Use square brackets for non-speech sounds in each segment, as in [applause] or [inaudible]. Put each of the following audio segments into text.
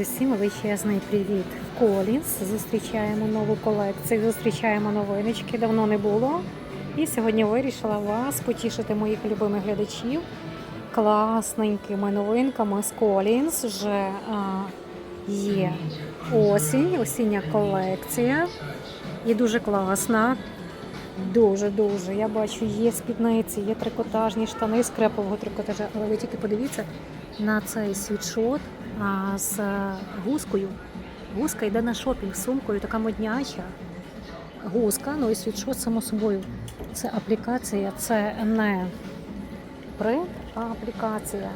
Усім величезний привіт в Колінс. Зустрічаємо нову колекцію, зустрічаємо новиночки. Давно не було. І сьогодні вирішила вас потішити моїх любимих глядачів класненькими новинками з Колінс. Вже а, є осінь, осіння колекція. І дуже класна. Дуже дуже. Я бачу, є спідниці, є трикотажні штани з крепового трикотажа. Але ви тільки подивіться на цей світшот з гускою. Гуска йде на шопінг з сумкою, така модняча. Гуска, ну і світшот, само собою. Це аплікація, це не принт, а аплікація.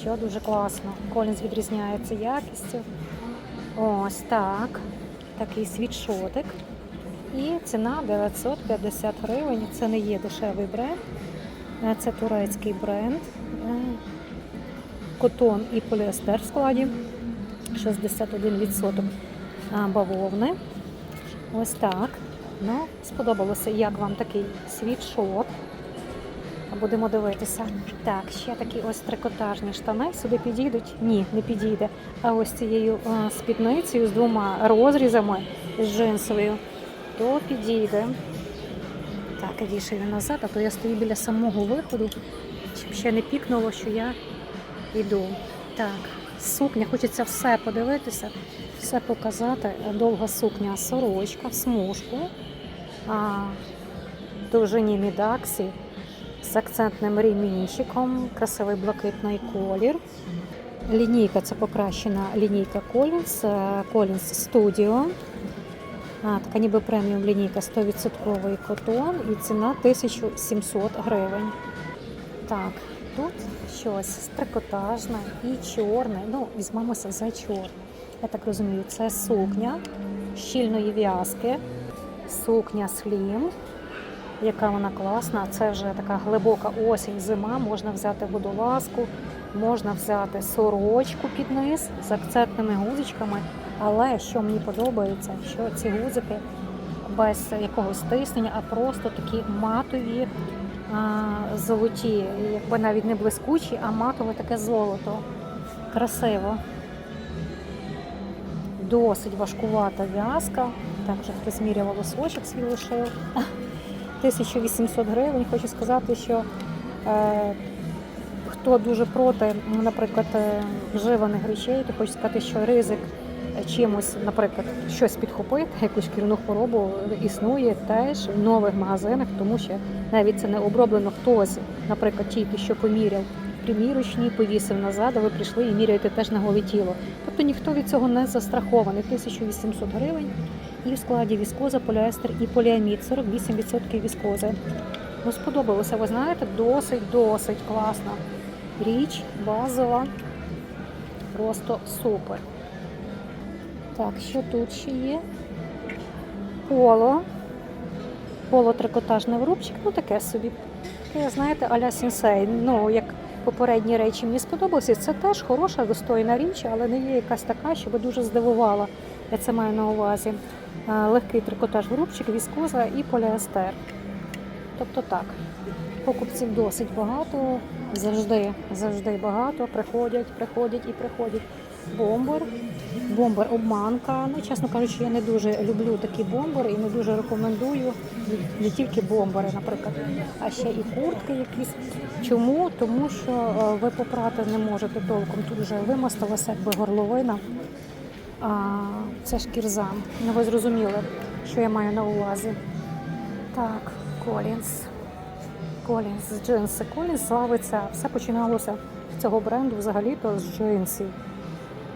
Що дуже класно. Колінз відрізняється якістю. Ось так. Такий світшотик. І ціна 950 гривень. Це не є дешевий бренд. Е, Це турецький бренд. Котон і поліестер в складі. 61% а, бавовни. Ось так. Ну, сподобалося, як вам такий світшот. Будемо дивитися. Так, ще такі ось трикотажні штани сюди підійдуть? Ні, не підійде. А ось цією спідницею з двома розрізами з джинсовою, то підійде. Так, вішаю назад, а то я стою біля самого виходу, щоб ще не пікнуло, що я йду. Так, сукня, хочеться все подивитися, все показати. Довга сукня, сорочка смужку, а, довжині мідаксі з акцентним ремінчиком, красивий блакитний колір. Лінійка це покращена лінійка Collins, е, Collins Studio. А, така ніби преміум лінійка 100% котон і ціна 1700 гривень. Так, тут щось трикотажне і чорне. Ну, візьмемося за чорне. Я так розумію, це сукня щільної в'язки, сукня слім. Яка вона класна. Це вже така глибока осінь, зима. Можна взяти водолазку, можна взяти сорочку під низ з акцентними гузичками. Але що мені подобається, що ці гузики без якогось тиснення, а просто такі матові, золоті, якби навіть не блискучі, а матове таке золото. Красиво. Досить важкувата в'язка. Так, вже хтось міряв волосочок свій лишив. [laughs] 1800 гривень. Хочу сказати, що е, хто дуже проти, наприклад, е, вживаних речей, то хочу сказати, що ризик чимось, наприклад, щось підхопити, якусь шкірну хворобу існує теж в нових магазинах, тому що навіть це не оброблено хтось, наприклад, тільки що поміряв примірочні, повісив назад, а ви прийшли і міряєте теж на голе тіло. Тобто ніхто від цього не застрахований. 1800 гривень. І в складі віскоза, поліестер і поліамід 48% віскози. Ну, сподобалося, ви знаєте, досить-досить класна річ, базова, просто супер. Так, що тут ще є? Поло. Поло трикотажний врубчик, ну таке собі. Таке, знаєте, аля сінсей. Ну, як попередні речі мені сподобалося. Це теж хороша, достойна річ, але не є якась така, щоб дуже здивувала. Я це маю на увазі. Е, Легкий трикотаж грубчик, віскоза і поліестер. Тобто так, покупців досить багато, завжди, завжди багато. Приходять, приходять і приходять. Бомбер, бомбер обманка. Ну, чесно кажучи, я не дуже люблю такі бомбери і не дуже рекомендую не тільки бомбери, наприклад, а ще і куртки якісь. Чому? Тому що е, ви попрати не можете толком. Тут вже вимастилася якби горловина. А, це шкірза. Ну, ви зрозуміли, що я маю на увазі. Так, Колінс. Колінс, джинси. Колінс славиться. Все починалося з цього бренду взагалі-то з джинсів.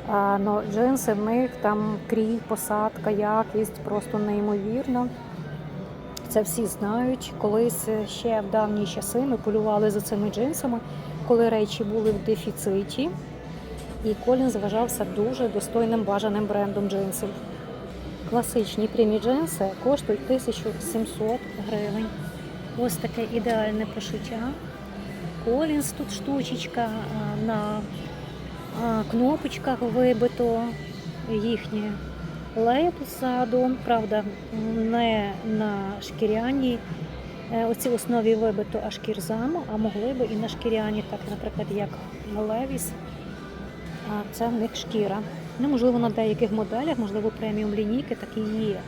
А, но джинси в них там крій, посадка, якість просто неймовірна. Це всі знають. Колись ще в давні часи ми полювали за цими джинсами, коли речі були в дефіциті. І Колін вважався дуже достойним бажаним брендом джинсів. Класичні прямі джинси коштують 1700 гривень. Ось таке ідеальне пошиття. Колінс тут штучечка на кнопочках вибито їхнє лейб ззаду, правда, не на шкіряній е, оцій основі вибито аж кірзаму, а могли би і на шкіряні, так, наприклад, як Левіс. А це в них шкіра. Ну, можливо, на деяких моделях, можливо, преміум лінійки такі є.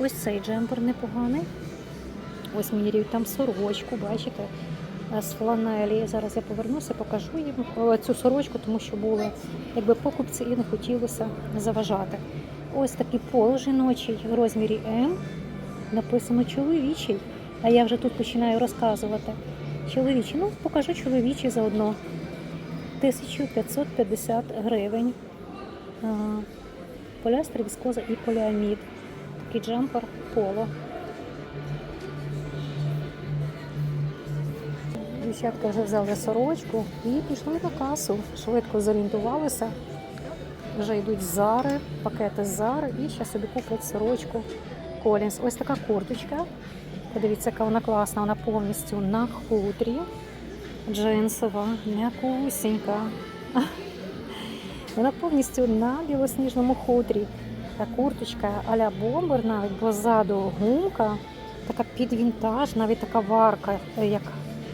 Ось цей джемпер непоганий. Ось міряють там сорочку, бачите, е, з фланелі. Зараз я повернуся, покажу їм е, цю сорочку, тому що були якби покупці і не хотілося заважати. Ось такий пол жіночий в розмірі М. Написано чоловічий. А я вже тут починаю розказувати. Чоловічий, ну покажу чоловічий заодно. 1550 гривень. А, віскоза і поліамід. Такий джемпер поло. Дівчатка вже взяли сорочку і пішли на касу. Швидко зорієнтувалися. Вже йдуть зари, пакети зари і ще собі куплять сорочку. Колінс. Ось така курточка. Подивіться, яка вона класна, вона повністю на хутрі. Джинсова, м'якусінька. Вона повністю на білосніжному хутрі. Та курточка а-ля бомбер навіть, бо ззаду гумка, така під вінтаж, навіть така варка, як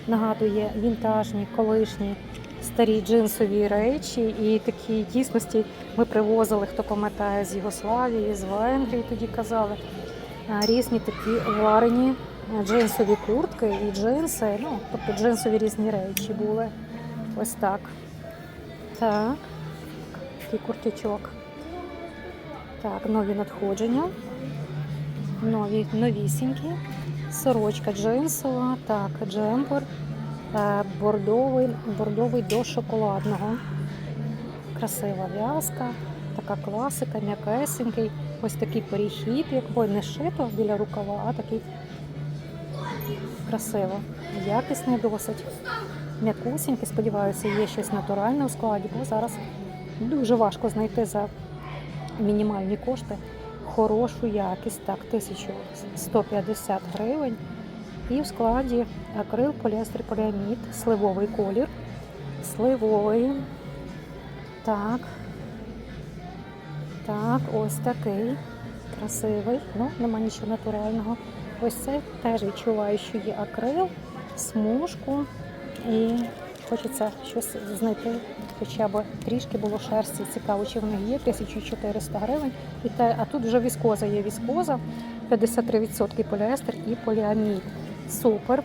нагадує вінтажні, колишні старі джинсові речі. І такі дійсності ми привозили, хто пам'ятає, з Югославії, з Венгрії тоді казали. Різні такі варені е, джинсові куртки і джинси, ну, тобто джинсові різні речі були. Ось так. Так, такий куртячок. Так, нові надходження. Нові, новісінькі. Сорочка джинсова, так, джемпер, е, бордовий, бордовий до шоколадного. Красива в'язка, така класика, м'якесенький. Ось такий перехід, якби не шито біля рукава, а такий красиво. Якісний досить. М'якусінький, сподіваюся, є щось натуральне у складі, бо зараз дуже важко знайти за мінімальні кошти хорошу якість. Так, 1150 гривень. І в складі акрил, поліестер, поліамід, сливовий колір. Сливовий. Так. Так, ось такий. Красивий. Ну, нема нічого натурального. Ось це теж відчуваю, що є акрил, смужку. І хочеться щось знайти, хоча б трішки було шерсті. Цікаво, чи в них є 1400 гривень. І те, а тут вже віскоза є віскоза, 53% поліестер і поліамід. Супер.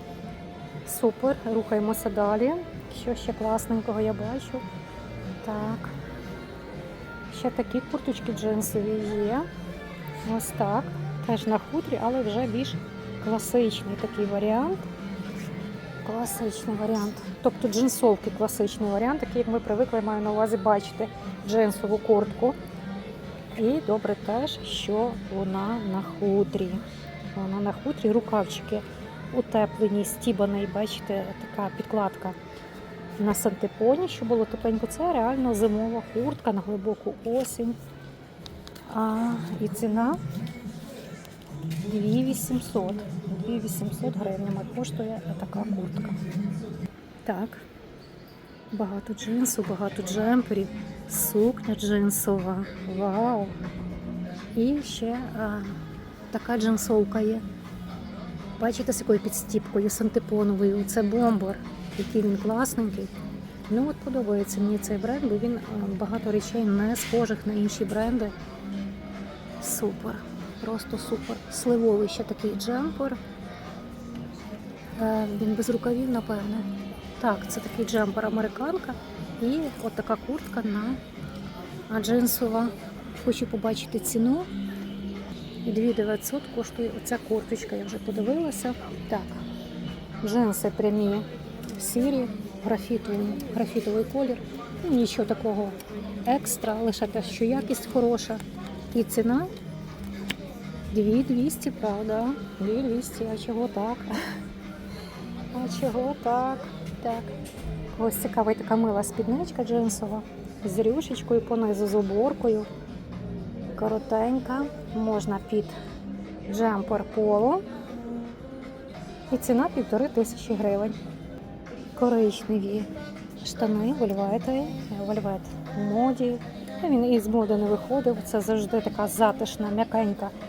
Супер. Рухаємося далі. Що ще класненького я бачу. Так. Ще такі курточки джинсові є. Ось так. Теж на хутрі, але вже більш класичний такий варіант. Класичний варіант. Тобто джинсовки класичний варіант, такий, як ми привикли, маю на увазі бачити джинсову куртку. І добре теж, що вона на хутрі. Вона на хутрі, рукавчики утеплені, стібаний, бачите, така підкладка на сантепоні, що було тепленько. Це реально зимова куртка на глибоку осінь. А, і ціна 2800. 2800 гривнями коштує така куртка. Так. Багато джинсу, багато джемперів, сукня джинсова. Вау! І ще а, така джинсовка є. Бачите, з якою підстіпкою сантепоновою. Це бомбер, який він класненький. Ну от подобається мені цей бренд, бо він багато речей не схожих на інші бренди. Супер, просто супер. Сливовий ще такий джемпер. Е, Він без рукавів, напевно. Так, це такий джемпер американка. І от така куртка на джинсова. Хочу побачити ціну. 2900 коштує оця курточка, я вже подивилася. Так, джинси прямі сірі, графітовий, графітовий колір. Ну, нічого такого екстра, лише те, що якість хороша. І ціна 2200, правда? 2200, а чого так? А чого так? Так. Ось цікава така мила спідничка джинсова з рюшечкою понизу з оборкою. Коротенька, можна під джемпер поло. І ціна півтори тисячі гривень. Коричневі штани, вольвети, вольвет в моді. Він із моди не виходив. Це завжди така затишна, м'якенька е,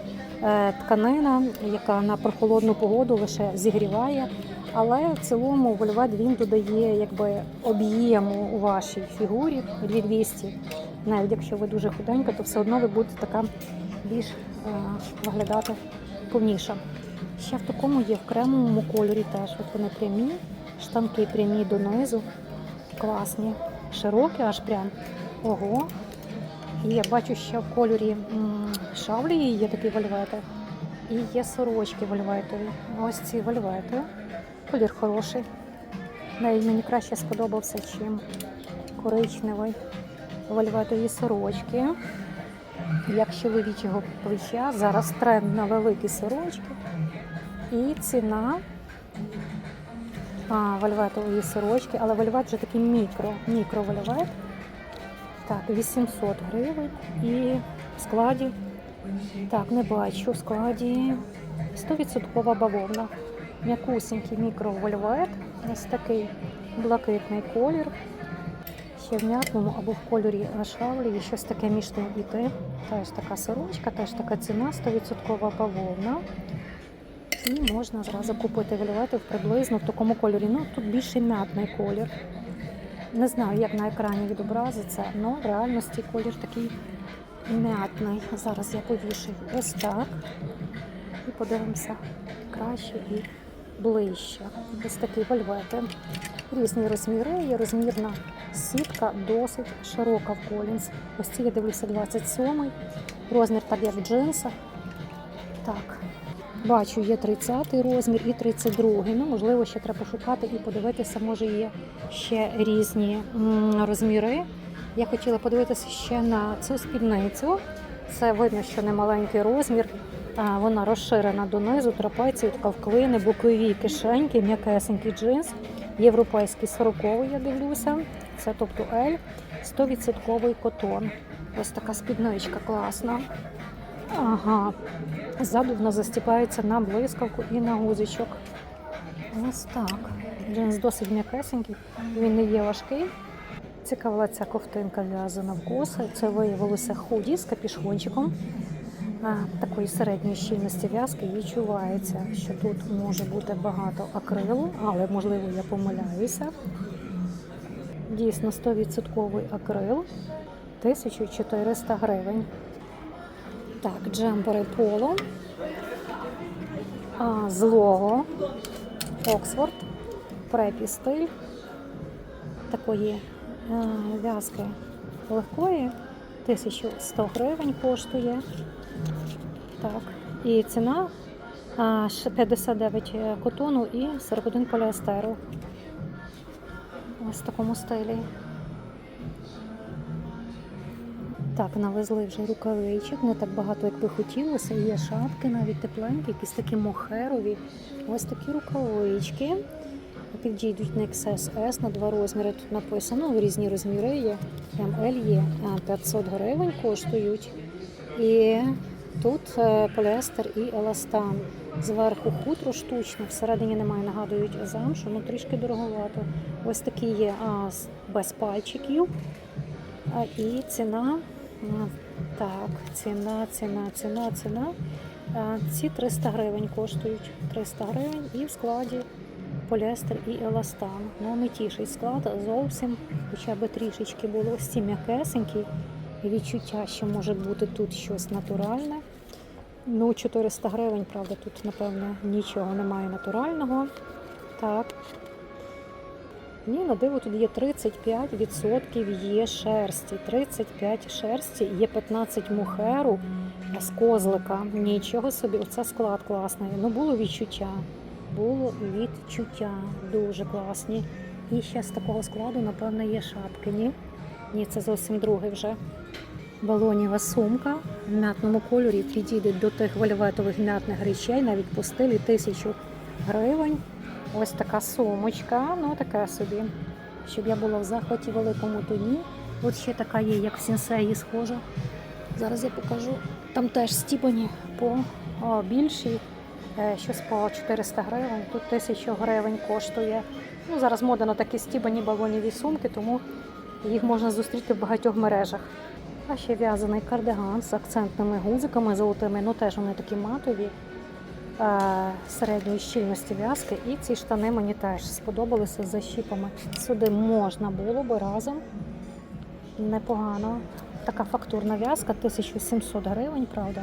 тканина, яка на прохолодну погоду лише зігріває. Але в цілому вольвет він додає якби об'єму у вашій фігурі 2200. Навіть якщо ви дуже худенька, то все одно ви будете така більш е, виглядати повніша. Ще в такому є в кремовому кольорі теж. От вони прямі, штанки прямі донизу, класні, широкі, аж прям. Ого. І я бачу, що в кольорі м, шавлії є такі вельвети. І є сорочки вельветові. Ось ці вельвети. Колір хороший. Навіть мені краще сподобався, чим коричневий. Вельветові сорочки. Як чоловічого плеча. Зараз тренд на великі сорочки. І ціна а, вельветової сорочки, але вельвет вже такий мікро, мікровельвет. Так, 800 гривень і в складі. Так, не бачу. В складі 100% бавовна. М'якусенький мікровольвет. Ось такий блакитний колір. Ще в м'ятному або в кольорі шавлі і щось таке між тим і. Теж така сорочка, теж така ціна, 100% бавовна. І можна зразу купити вельвети приблизно в такому кольорі. Ну, тут більше м'ятний колір. Не знаю, як на екрані відобразиться, але в реальності колір такий м'ятний. Зараз я повішую ось так. І подивимося краще і ближче. Ось такі вельвети. Різні розміри. Є розмірна сітка, досить широка в колінс. Ось ці я дивлюся 27 Розмір так як в джинсах. Так. Бачу, є 30 розмір і 32. Ну, можливо, ще треба шукати і подивитися, може є ще різні розміри. Я хотіла подивитися ще на цю спідницю. Це видно, що не маленький розмір. Вона розширена донизу, трапеції, така вклини, бокові кишеньки, м'якесенький джинс, європейський 40 я дивлюся. Це тобто L, 100% котон. Ось така спідничка класна. Ага, ззаду вона застіпається на блискавку і на гузичок. Ось так. Джинс досить м'якесенький, він не є важкий. Цікавила ця ковтинка в'язана в коси. Це виявилося худі з капішончиком. Такої середньої щільності в'язки відчувається, що тут може бути багато акрилу, але можливо я помиляюся. Дійсно 100% акрил 1400 гривень. Так, джемпери поло. Злого. Оксфорд. Препі стиль. Такої а, в'язки легкої. 1100 гривень коштує. Так. І ціна 59 котону і 41 поліестеру. Ось в такому стилі. Так, навезли вже рукавичок, не так багато, як би хотілося. Є шапки, навіть тепленькі, якісь такі мохерові. Ось такі рукавички. Підійдуть на XS на два розміри. Тут написано, різні розміри є. ML є 500 гривень коштують. І тут е, поліестер і еластан. Зверху хутро штучне, всередині немає, нагадують замшу, ну трішки дороговато. Ось такі є а, без пальчиків. А, і ціна. Так, ціна, ціна, ціна, ціна. Ці 300 гривень коштують. 300 гривень і в складі поліестер і еластан. Ну, не тіший склад зовсім, хоча б трішечки було ось ці м'якесенькі. Відчуття, що може бути тут щось натуральне. Ну, 400 гривень, правда, тут, напевно, нічого немає натурального. Так. Ні, на диво тут є 35% є шерсті. 35 шерсті, є 15 мухеру з козлика. Нічого собі, оце склад класний. Ну, було відчуття. Було відчуття дуже класні. І ще з такого складу, напевно, є шапки. Ні? Ні, це зовсім другий вже. Балоніва сумка в м'ятному кольорі підійде до тих вельветових м'ятних речей, навіть по стилі тисячу гривень. Ось така сумочка, ну така собі. Щоб я була в захваті великому, то ні. От ще така є, як в сінсеї схожа. Зараз я покажу. Там теж стіпані по о, більшій, е, щось по 400 гривень, тут 1000 гривень коштує. Ну, зараз мода на такі стібані балоніві сумки, тому їх можна зустріти в багатьох мережах. А ще в'язаний кардиган з акцентними гузиками золотими, ну теж вони такі матові середньої щільності в'язки. І ці штани мені теж сподобалися з защіпами. Сюди можна було би разом непогано така фактурна в'язка, 1700 гривень, правда.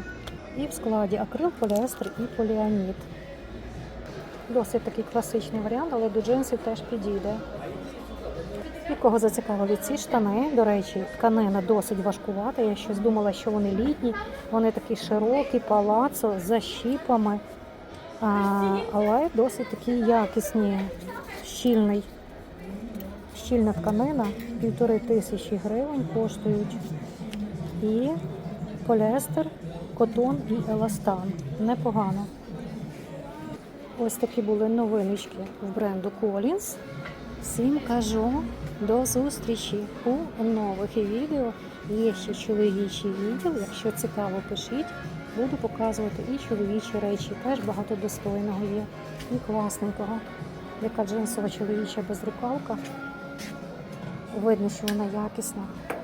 І в складі акрил, поліестер і поліамід. Досить такий класичний варіант, але до джинсів теж підійде. І кого зацікавили ці штани, до речі, тканина досить важкувата. Я щось думала, що вони літні. Вони такі широкі, палацо, з защіпами, а, але досить такі якісні, щільний. Щільна тканина, півтори тисячі гривень коштують. І поліестер, котон і еластан. Непогано. Ось такі були новиночки в бренду Collins. Всім кажу до зустрічі у нових відео. Є ще чоловічі відео. Якщо цікаво, пишіть. Буду показувати і чоловічі речі. Теж багато достойного є і класненького. Яка джинсова чоловіча безрукавка. Видно, що вона якісна.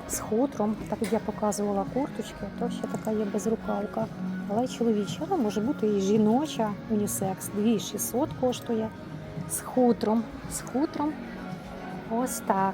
З хутром, так як я показувала курточки, то ще така є безрукавка. Але чоловіча, вона може бути і жіноча, унісекс. 2600 коштує з хутром. З хутром. Ось так.